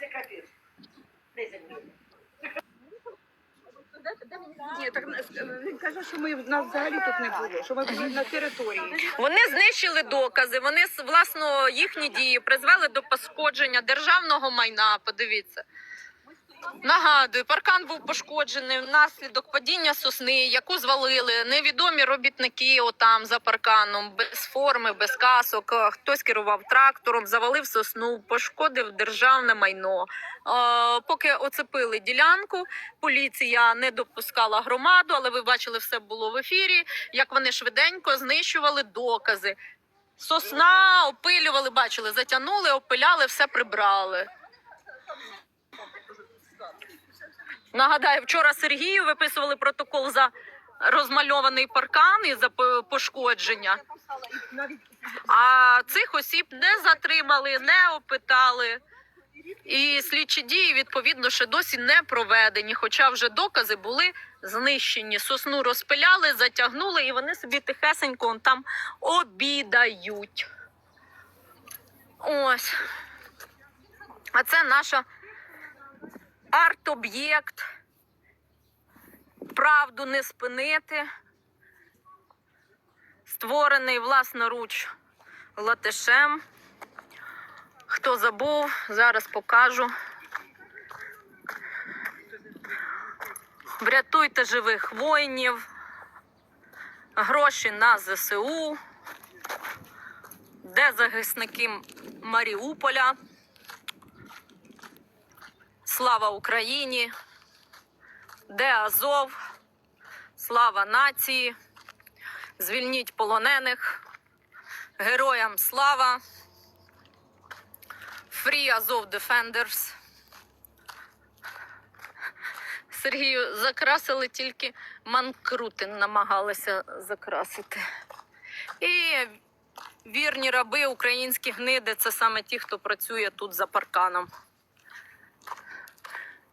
Це капець. Ні, так е, він каже, що ми нас взагалі тут не було, що ми були на території. Вони знищили докази. Вони власно їхні дії призвели до пошкодження державного майна. Подивіться. Нагадую, паркан був пошкоджений внаслідок падіння сосни, яку звалили невідомі робітники отам за парканом, без форми, без касок. Хтось керував трактором, завалив сосну, пошкодив державне майно. Е, Поки оцепили ділянку, поліція не допускала громаду, але ви бачили, все було в ефірі. Як вони швиденько знищували докази. Сосна опилювали, бачили, затягнули, опиляли, все прибрали. Нагадаю, вчора Сергію виписували протокол за розмальований паркан і за пошкодження. А цих осіб не затримали, не опитали. І слідчі дії, відповідно, ще досі не проведені, хоча вже докази були знищені. Сосну розпиляли, затягнули, і вони собі тихесенько там обідають. Ось. А це наша арт-об'єкт. Правду не спинити. Створений власноруч латишем. Хто забув, зараз покажу. Врятуйте живих воїнів. Гроші на ЗСУ. Де захисники Маріуполя? Слава Україні! Де Азов? Слава нації! Звільніть полонених! Героям слава! Free Азов Defenders. Сергію закрасили тільки манкрутин намагалися закрасити. І вірні раби, українські гниди це саме ті, хто працює тут за парканом.